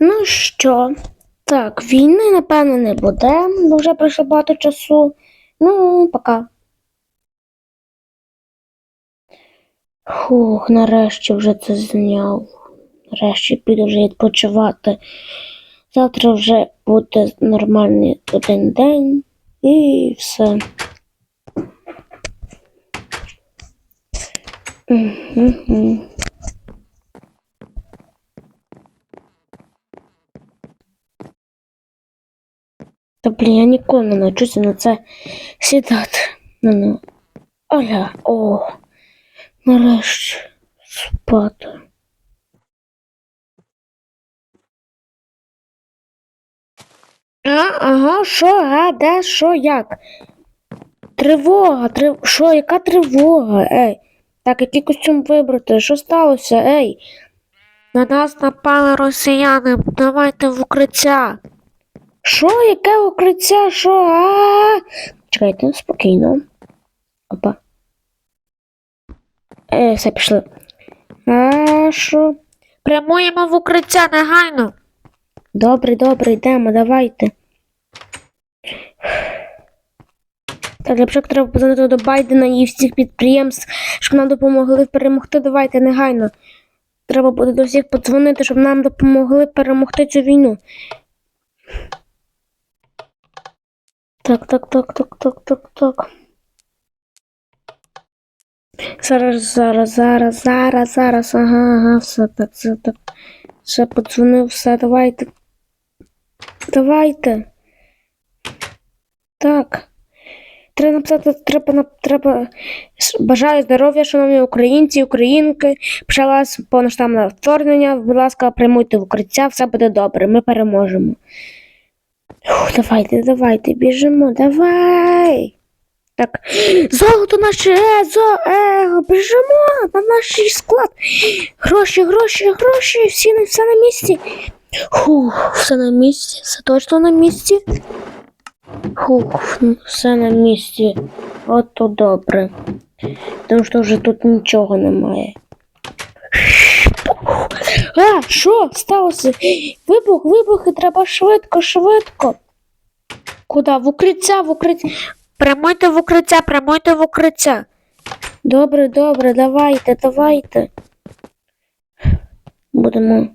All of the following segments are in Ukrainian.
Ну що? Так, війни, напевно, не буде, бо вже пройшло багато часу. Ну, пока. Фух, нарешті вже це зняв. Нарешті піду вже відпочивати. Завтра вже буде нормальний один день і все. Мгм. Та блін, я ніколи не навчуся на це сідати. Ну, ну. Оля, о, нарешті спати. А, ага, що, а, де, що, як? Тривога, трив... що, яка тривога? Ей, так, який костюм вибрати? Що сталося? Ей? На нас напали росіяни, давайте в укриття. Що, яке укриття? Що? А? Чекайте, спокійно. Опа. Е, все пішли. А що? Прямуємо в укриття негайно. Добре, добре, йдемо, давайте. Так, для початку треба позвонити до Байдена і всіх підприємств, щоб нам допомогли перемогти. Давайте негайно. Треба буде до всіх подзвонити, щоб нам допомогли перемогти цю війну. Так, так, так, так, так, так, так. Зараз, зараз, зараз, зараз, зараз. Ага, ага, все так, все так. Все подзвонив, все, давайте. Давайте. Так. Треба написати, треба, треба. Бажаю здоров'я, шановні українці, українки. Почалось повноштабне вторгнення. Будь ласка, приймуйте в укриття, все буде добре, ми переможемо. Фух, давайте, давайте, біжимо, давай. Так, золото наше, е, зо, е, біжимо на наш склад. Гроші, гроші, гроші, всі все на місці. Фух, все на місці, все точно на місці. Фух, все на місці. От то добре. Тому що вже тут нічого немає. А, що сталося? Вибух, вибух, і треба швидко, швидко. Куди? В укриття, в укриття. Прямуйте в укриття, прямуйте в укриття. Добре, добре, давайте, давайте. Будемо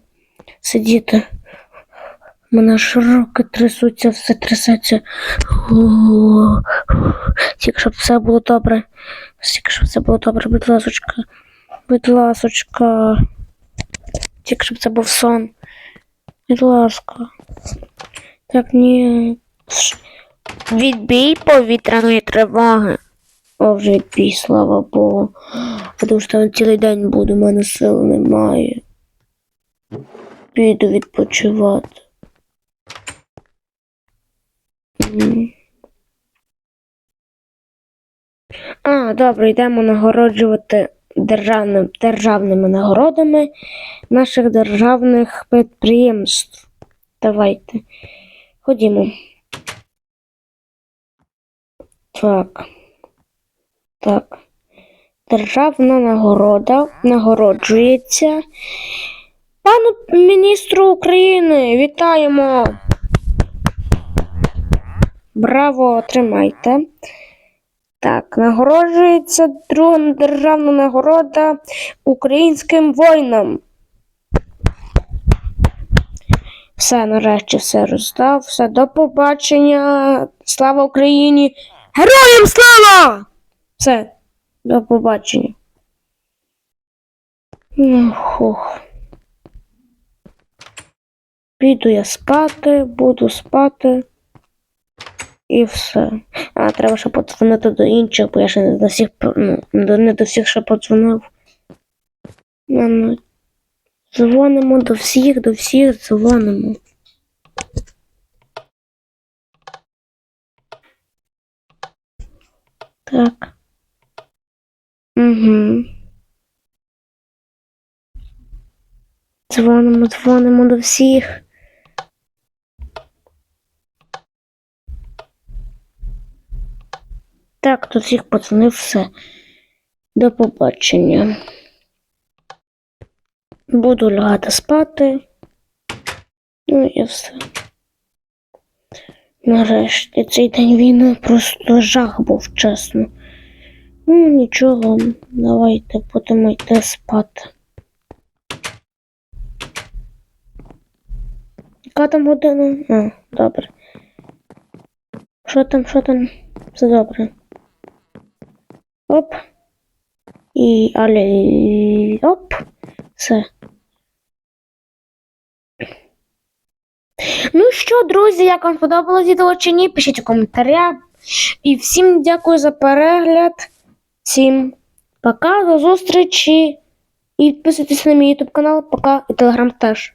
сидіти. У мене аж руки трясуться, все трясеться. Тільки щоб все було добре. Тільки щоб все було добре, будь ласочка. Будь ласочка. Тільки щоб це був сон. Будь ласка. Так, ні. Відбій повітряної тривоги. О, вже відбій, слава Богу. Тому що там цілий день буду, в мене сил немає. Піду відпочивати. А, добре, йдемо нагороджувати державним, державними нагородами наших державних підприємств. Давайте. Ходімо. Так. Так. Державна нагорода нагороджується. Пану міністру України, вітаємо! Браво, тримайте. Так, нагороджується друга державна нагорода українським воїнам. Все, нарешті все роздав. Все, до побачення. Слава Україні! Героям слава! Все, до побачення. Ну. Піду я спати, буду спати. І все. А, треба ще подзвонити до інших, бо я ще не до всіх ну, не до всіх ще подзвонив. Ну, ну, дзвонимо до всіх, до всіх дзвонимо. Так. Угу. Дзвонимо, дзвонимо до всіх. Так, до всіх подзвонив все. До побачення. Буду лягати спати. Ну і все. Нарешті цей день війни просто жах був, чесно. Ну, нічого, давайте будемо йти спати. Яка там година? А, добре. Що там, що там? Все добре. Оп. І але оп. Все. Ну що, друзі, як вам сподобалось відео чи ні? Пишіть у коментарях. І всім дякую за перегляд. Всім пока, до зустрічі. І підписуйтесь на мій YouTube канал, пока і телеграм теж.